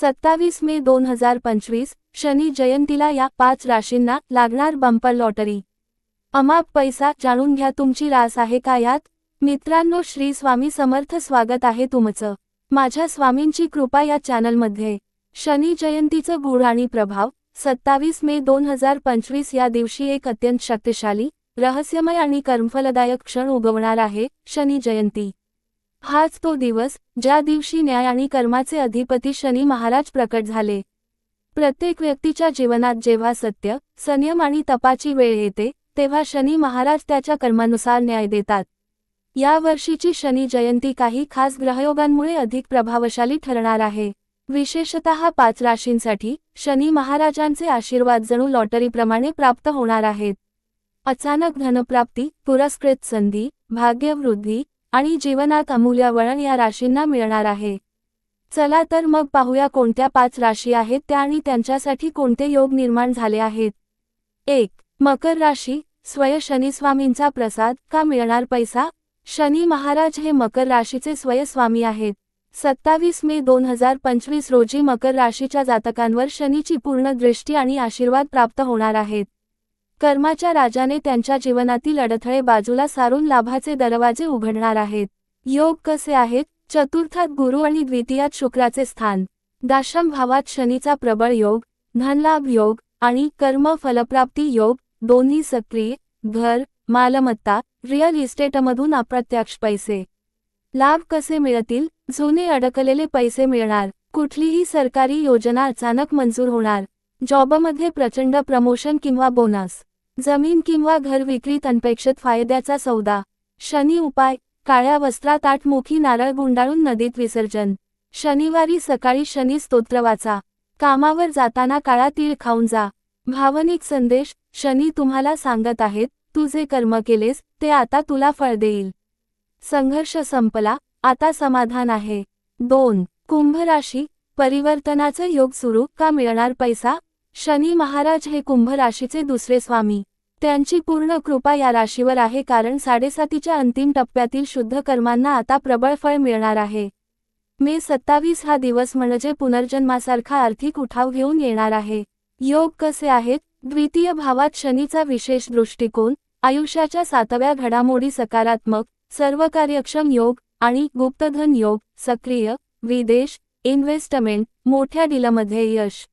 सत्तावीस मे दोन हजार पंचवीस शनी जयंतीला या पाच राशींना लागणार बंपर लॉटरी अमाप पैसा जाणून घ्या तुमची रास आहे का यात? मित्रांनो श्री स्वामी समर्थ स्वागत आहे तुमचं. माझ्या स्वामींची कृपा या चॅनलमध्ये. शनी जयंतीचं गुढ आणि प्रभाव सत्तावीस मे दोन हजार पंचवीस या दिवशी एक अत्यंत शक्तिशाली रहस्यमय आणि कर्मफलदायक क्षण उगवणार आहे शनी जयंती. हाच तो दिवस ज्या दिवशी न्याय आणि कर्माचे अधिपती शनी महाराज प्रकट झाले. प्रत्येक व्यक्तीच्या जीवनात जेव्हा सत्य संयम आणि तपाची वेळ येते तेव्हा शनी महाराज त्याच्या कर्मानुसार न्याय देतात. या वर्षीची शनी जयंती काही खास ग्रहयोगांमुळे अधिक प्रभावशाली ठरणार आहे. विशेषतः पाच राशींसाठी शनी महाराजांचे आशीर्वाद जणू लॉटरीप्रमाणे प्राप्त होणार आहेत. अचानक धनप्राप्ती पुरस्कृत संधी भाग्यवृद्धी आणि जीवनात अमूल्य वळण या राशींना मिळणार आहे. चला तर मग पाहूया कोणत्या पाच राशी आहेत त्या आणि त्यांच्यासाठी कोणते योग निर्माण झाले आहेत. एक मकर राशी स्वय शनिस्वामींचा प्रसाद का मिळणार पैसा? शनी महाराज हे मकर राशीचे स्वयस्वामी आहेत. सत्तावीस मे दोन हजार पंचवीस रोजी मकर राशीच्या जातकांवर शनीची पूर्ण दृष्टी आणि आशीर्वाद प्राप्त होणार आहेत. कर्माच्या राजाने त्यांच्या जीवनातील अडथळे बाजूला सारून लाभाचे दरवाजे उघडणार आहेत. योग कसे आहेत? चतुर्थात गुरु आणि द्वितीयात शुक्राचे स्थान. दाशम भावात शनीचा प्रबळ योग धनलाभ योग आणि कर्म फलप्राप्ती योग दोन्ही सक्रिय घर मालमत्ता रिअल इस्टेटमधून अप्रत्यक्ष पैसे. लाभ कसे मिळतील? जुने अडकलेले पैसे मिळणार. कुठलीही सरकारी योजना अचानक मंजूर होणार. जॉबमध्ये प्रचंड प्रमोशन किंवा बोनस. जमीन किंवा घर विक्रीत अनपेक्षित फायद्याचा सौदा. शनी उपाय काळ्या वस्त्रात आठमुखी नारळ गुंडाळून नदीत विसर्जन. शनिवारी सकाळी शनी स्तोत्र वाचा. कामावर जाताना काळा तीळ खाऊन जा. भावनिक संदेश शनी तुम्हाला सांगत आहेत तू जे कर्म केलेस ते आता तुला फळ देईल. संघर्ष संपला आता समाधान आहे. दोन कुंभ राशी परिवर्तनाचं योग सुरू का मिळणार पैसा? शनी महाराज हे कुंभ राशीचे दुसरे स्वामी. त्यांची पूर्ण कृपा या राशीवर आहे कारण साडेसातीच्या अंतिम टप्प्यातील शुद्ध कर्मांना आता प्रबळ फळ मिळणार आहे. मे सत्तावीस हा दिवस म्हणजे पुनर्जन्मासारखा आर्थिक उठाव घेऊन येणार आहे. योग कसे आहेत? द्वितीय भावात शनीचा विशेष दृष्टिकोन आयुष्याच्या सातव्या घडामोडी सकारात्मक सर्व कार्यक्षम योग आणि गुप्तधन योग सक्रिय विदेश इन्व्हेस्टमेंट मोठ्या डीलमध्ये यश.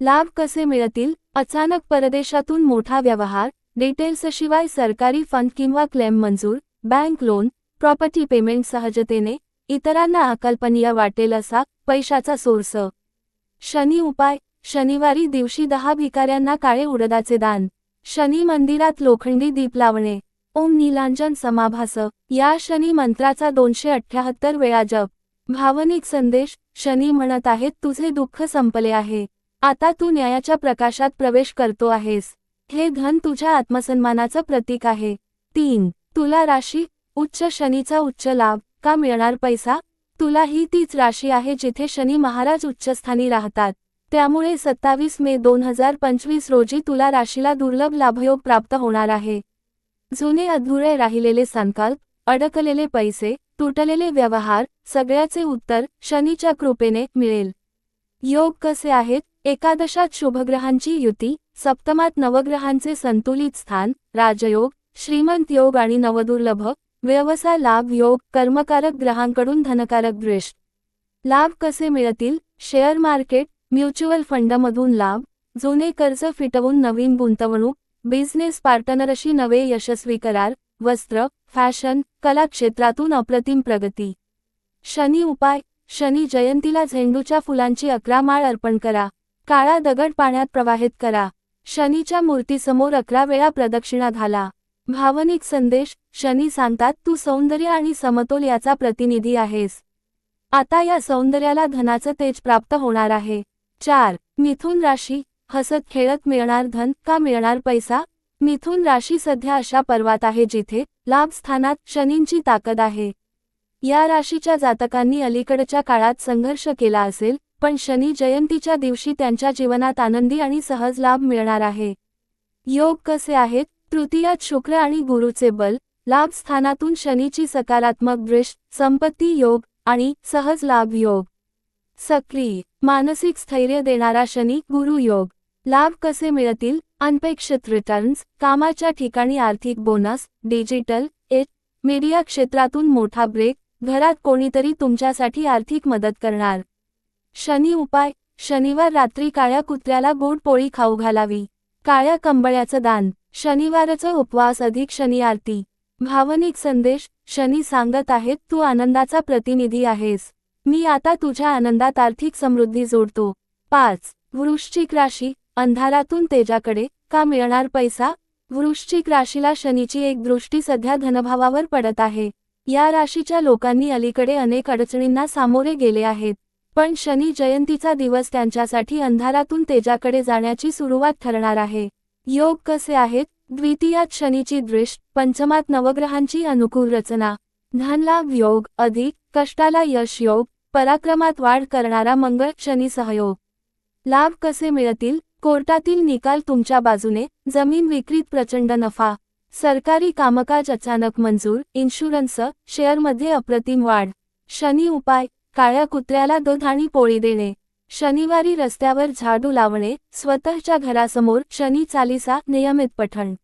लाभ कसे मिळतील? अचानक परदेशातून मोठा व्यवहार डिटेल्सशिवाय सरकारी फंड किंवा क्लेम मंजूर बँक लोन प्रॉपर्टी पेमेंट सहजतेने इतरांना अकल्पनीय वाटेल असा पैशाचा सोर्स. शनी उपाय शनिवारी दिवशी दहा भिकाऱ्यांना काळे उडदाचे दान. शनी मंदिरात लोखंडी दीप लावणे. ओम नीलांजन समाभास. या शनी मंत्राचा दोनशे अठ्ठ्याहत्तर वेळा जप. भावनिक संदेश शनी म्हणत आहेत तुझे दुःख संपले आहे. आता तू न्यायाच्या प्रकाशात प्रवेश करतो आहेस. हे धन तुझ्या आत्मसन्मानाचं प्रतीक आहे. तीन तुला राशी उच्च शनीचा उच्च लाभ का मिळणार पैसा? तुला ही तीच राशी आहे जिथे शनी महाराज उच्चस्थानी राहतात. त्यामुळे सत्तावीस मे दोन हजार पंचवीस रोजी तुला राशीला दुर्लभ लाभयोग प्राप्त होणार आहे. जुने अधुरे राहिलेले संकल्प अडकलेले पैसे तुटलेले व्यवहार सगळ्याचे उत्तर शनीच्या कृपेने मिळेल. योग कसे आहेत? एकादशात शुभग्रहांची युती सप्तमात नवग्रहांचे संतुलित स्थान राजयोग श्रीमंत योग आणि नवदुर्लभ व्यवसाय लाभ योग कर्मकारक ग्रहांकडून धनकारक दृष्ट. लाभ कसे मिळतील? शेअर मार्केट म्युच्युअल फंडमधून लाभ जुने कर्ज फिटवून नवीन गुंतवणूक बिझनेस पार्टनरशी नवे यशस्वी करार वस्त्र फॅशन कला क्षेत्रातून अप्रतिम प्रगती. शनी उपाय शनी जयंतीला झेंडूच्या फुलांची अकरा माळ अर्पण करा. काळा दगड पाण्यात प्रवाहित करा. शनीच्या मूर्तीसमोर अकरा वेळा प्रदक्षिणा घाला. भावनिक संदेश शनी सांगतात तू सौंदर्य आणि समतोल याचा प्रतिनिधी आहेस. आता या सौंदर्याला धनाचं तेज प्राप्त होणार आहे. चार मिथुन राशी हसत खेळत मिळणार धन का मिळणार पैसा? मिथुन राशी सध्या अशा पर्वात आहे जिथे लाभ स्थानात शनींची ताकद आहे. या राशीच्या जातकांनी अलीकडच्या काळात संघर्ष केला असेल पण शनी जयंतीच्या दिवशी त्यांच्या जीवनात आनंदी आणि सहज लाभ मिळणार आहे. योग कसे आहेत? तृतीयात शुक्र आणि गुरुचे बल लाभ स्थानातून शनीची सकारात्मक दृष्ट संपत्ती योग आणि सहज लाभ योग. सक्रिय मानसिक स्थैर्य देणारा शनी गुरु योग. लाभ कसे मिळतील? अनपेक्षित रिटर्न्स कामाच्या ठिकाणी आर्थिक बोनस डिजिटल एट मीडिया क्षेत्रातून मोठा ब्रेक घरात कोणीतरी तुमच्यासाठी आर्थिक मदत करणार. शनी उपाय. शनिवार रात्री काळ्या कुत्र्याला गोड पोळी खाऊ घालावी. काळ्या कंबळ्याचं दान. शनिवारचं उपवास अधिक शनी आरती. भावनिक संदेश. शनी सांगत आहेत तू आनंदाचा प्रतिनिधी आहेस. मी आता तुझ्या आनंदात आर्थिक समृद्धी जोडतो. पाच. वृश्चिक राशी. अंधारातून तेजाकडे का मिळणार पैसा? वृश्चिक राशीला शनीची एक दृष्टी सध्या धनभावावर पडत आहे. या राशीच्या लोकांनी अलीकडे अनेक अडचणींना सामोरे गेले आहेत. पण शनी जयंतीचा दिवस त्यांच्यासाठी अंधारातून तेजाकडे जाण्याची सुरुवात ठरणार आहे. योग कसे आहेत? द्वितीयात शनीची दृष्ट पंचमात नवग्रहांची अनुकूल रचना. धनलाभ योग अधिक कष्टाला यश योग पराक्रमात वाढ करणारा मंगळ शनी सहयोग. लाभ कसे मिळतील? कोर्टातील निकाल तुमच्या बाजूने जमीन विक्रीत प्रचंड नफा. सरकारी कामकाज अचानक मंजूर इन्शुरन्स शेअरमध्ये अप्रतिम वाढ. शनी उपाय काळ्या कुत्र्याला दूध आणि पोळी देणे. शनिवारी रस्त्यावर झाडू लावणे. स्वतःच्या घरासमोर शनी चालिसा नियमित पठण.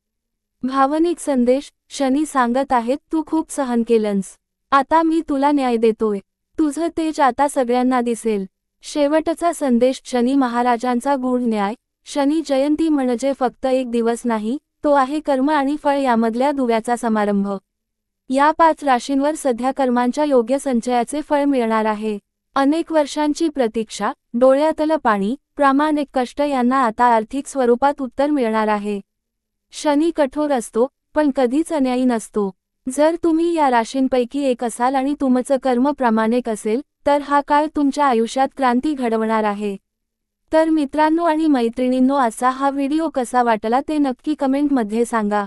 भावनिक संदेश. शनी सांगत आहेत तू खूप सहन केलंस. आता मी तुला न्याय देतोय. तुझं तेज आता सगळ्यांना दिसेल. शेवटचा संदेश शनी महाराजांचा गूढ न्याय. शनी जयंती म्हणजे फक्त एक दिवस नाही तो आहे कर्म आणि फळ यामधल्या दुव्याचा समारंभ. या पाच राशींवर सध्या कर्मांच्या योग्य संचयाचे फळ मिळणार आहे. अनेक वर्षांची प्रतीक्षा डोळ्यातलं पाणी प्रामाणिक कष्ट यांना आता आर्थिक स्वरूपात उत्तर मिळणार आहे. शनी कठोर असतो पण कधीच अन्यायी नसतो. जर तुम्ही या राशींपैकी एक असाल आणि तुमचं कर्म प्रामाणिक असेल तर हा काळ तुमच्या आयुष्यात क्रांती घडवणार आहे. तर मित्रांनो आणि मैत्रिणींनो असा हा व्हिडिओ कसा वाटला ते नक्की कमेंटमध्ये सांगा.